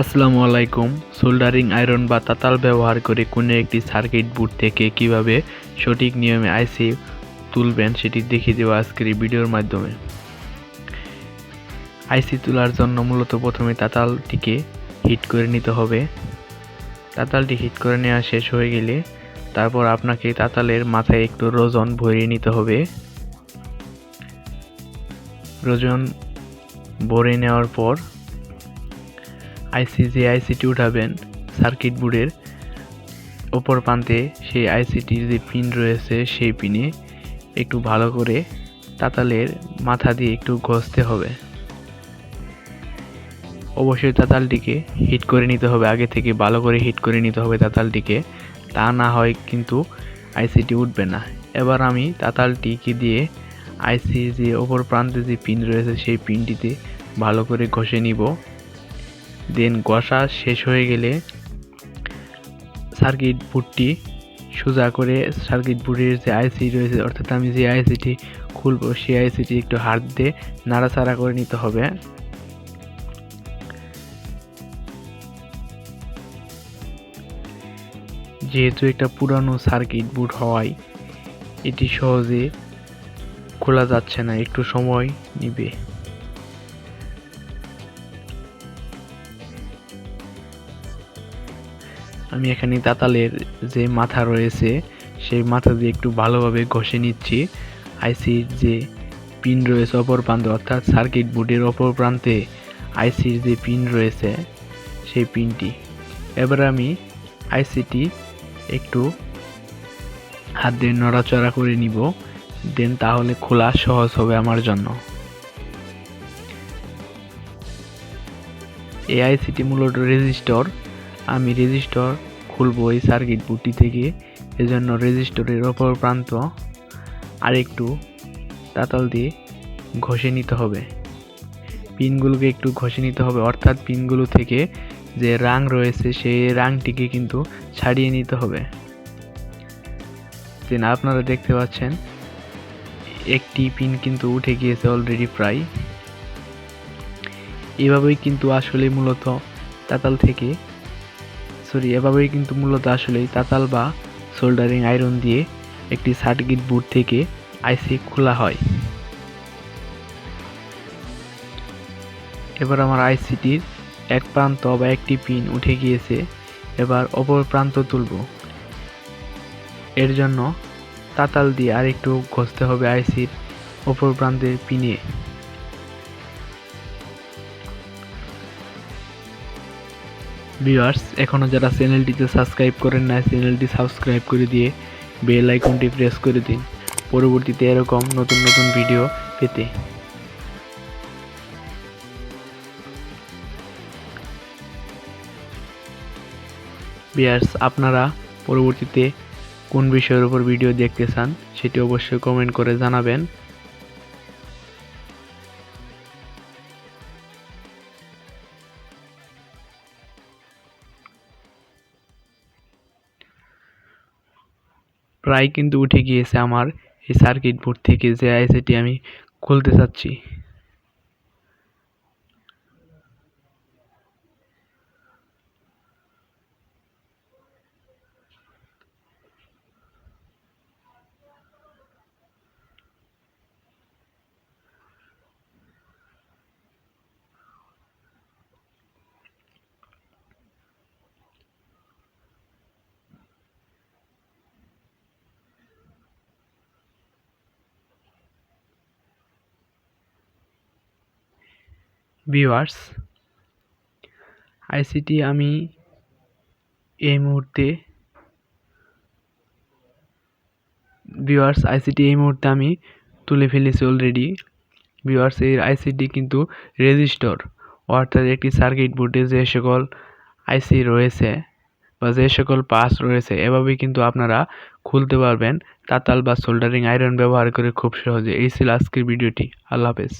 আসসালামু আলাইকুম। Soldering iron বা তাতাল ব্যবহার করে কোনো একটি সার্কিট বোর্ড থেকে কীভাবে সঠিক নিয়মে আইসি তুলবেন সেটি দেখিয়ে দেওয়া আজকের এই ভিডিওর মাধ্যমে। আইসি তোলার জন্য মূলত প্রথমে তাতালটিকে হিট করে নিতে হবে। তাতালটি হিট করে নেওয়া শেষ হয়ে গেলে তারপর আপনাকে তাতালের মাথায় একটু রোজন ভরিয়ে নিতে হবে। রোজন ভরে নেওয়ার পর আইসি যে আইসিটি উঠাবেন সার্কিট বোর্ডের ওপর প্রান্তে সেই আইসিটির যে পিন রয়েছে সেই পিনে একটু ভালো করে তাতালের মাথা দিয়ে একটু ঘষতে হবে। অবশ্যই তাতালটিকে হিট করে নিতে হবে, আগে থেকে ভালো করে হিট করে নিতে হবে তাতালটিকে। তা না হয় কিন্তু আইসিটি উঠবে না। এবার আমি তাতালটিকে দিয়ে আইসি যে ওপর প্রান্তে যে পিন রয়েছে সেই পিনটিতে ভালো করে ঘষে নিব। দেন ঘষা শেষ হয়ে গেলে সার্কিট বোর্ডটি সোজা করে সার্কিট বোর্ডের যে আইসি রয়েছে, অর্থাৎ আমি যে আইসিটি খুলবো, সেই আইসিটি একটু হাত দিয়ে নাড়াচাড়া করে নিতে হবে। যেহেতু একটা পুরানো সার্কিট বোর্ড হওয়ায় এটি সহজে খোলা যাচ্ছে না, একটু সময় নিবে। আমি এখানে তাতালের যে মাথা রয়েছে, সেই মাথা দিয়ে একটু ভালোভাবে ঘষে নিচ্ছি। আইসির যে পিন রয়েছে অপর প্রান্তে, অর্থাৎ সার্কিট বোর্ডের অপর প্রান্তে আইসির যে পিন রয়েছে, সেই পিনটি। এবার আমি আইসিটি একটু হাত দিয়ে নড়াচড়া করে নিব, দেন তাহলে খোলা সহজ হবে আমার জন্য। এই আইসিটি মূলত রেজিস্টর আমি রেজিস্টর খুলবো এই সার্কিট বুটটি থেকে, এজন্য রেজিস্টরের ওপর প্রান্ত আরেকটু তাতাল দিয়ে ঘষে নিতে হবে। পিনগুলোকে একটু ঘষে নিতে হবে, অর্থাৎ পিনগুলো থেকে যে রাং রয়েছে সেই রাংটিকে কিন্তু ছাড়িয়ে নিতে হবে। দেন আপনারা দেখতে পাচ্ছেন, একটি পিন কিন্তু উঠে গিয়েছে অলরেডি প্রায়। এভাবেই কিন্তু আসলে মূলত তাতাল থেকে সরি, এভাবেই কিন্তু মূলত আসলে তাতাল বা সোল্ডারিং আয়রন দিয়ে একটি সার্কিট বোর্ড থেকে আইসি খোলা হয়। এবার আমার আইসিটির এক প্রান্ত বা একটি পিন উঠে গিয়েছে, এবার অপর প্রান্ত তুলব। এর জন্য তাতাল দিয়ে আরেকটু ঘষতে হবে আইসির অপর প্রান্তের পিনে। ভিউয়ার্স এখনও যারা চ্যানেলটিতে সাবস্ক্রাইব করেন না চ্যানেলটি সাবস্ক্রাইব করে দিয়ে বেল আইকনটি প্রেস করে দিন। পরবর্তীতে এরকম নতুন নতুন ভিডিও পেতে। ভিউয়ার্স, আপনারা পরবর্তীতে কোন বিষয়ের উপর ভিডিও দেখতে চান, সেটি অবশ্যই কমেন্ট করে জানাবেন। প্রায় কিন্তু উঠে গিয়েছে আমার এই সার্কিট বোর্ড থেকে যে আইসিটি আমি খুলতে চাচ্ছি। ভিউয়ার্স আইসিটি আমি এই মুহূর্তে ভিউয়ার্স আইসিটি এই মুহূর্তে আমি তুলে ফেলেছি অলরেডি ভিউয়ার্স এই আইসিটি কিন্তু রেজিস্টর অর্থাৎ একটি সার্কিট বোর্ডে যে সকল আইসি রয়েছে বা যে সকল পাস রয়েছে, এভাবেই কিন্তু আপনারা খুলতে পারবেন। তাতাল বা সোল্ডারিং আয়রন ব্যবহার করে খুব সহজে। এই ছিল আজকের ভিডিওটি আল্লাহ হাফেজ।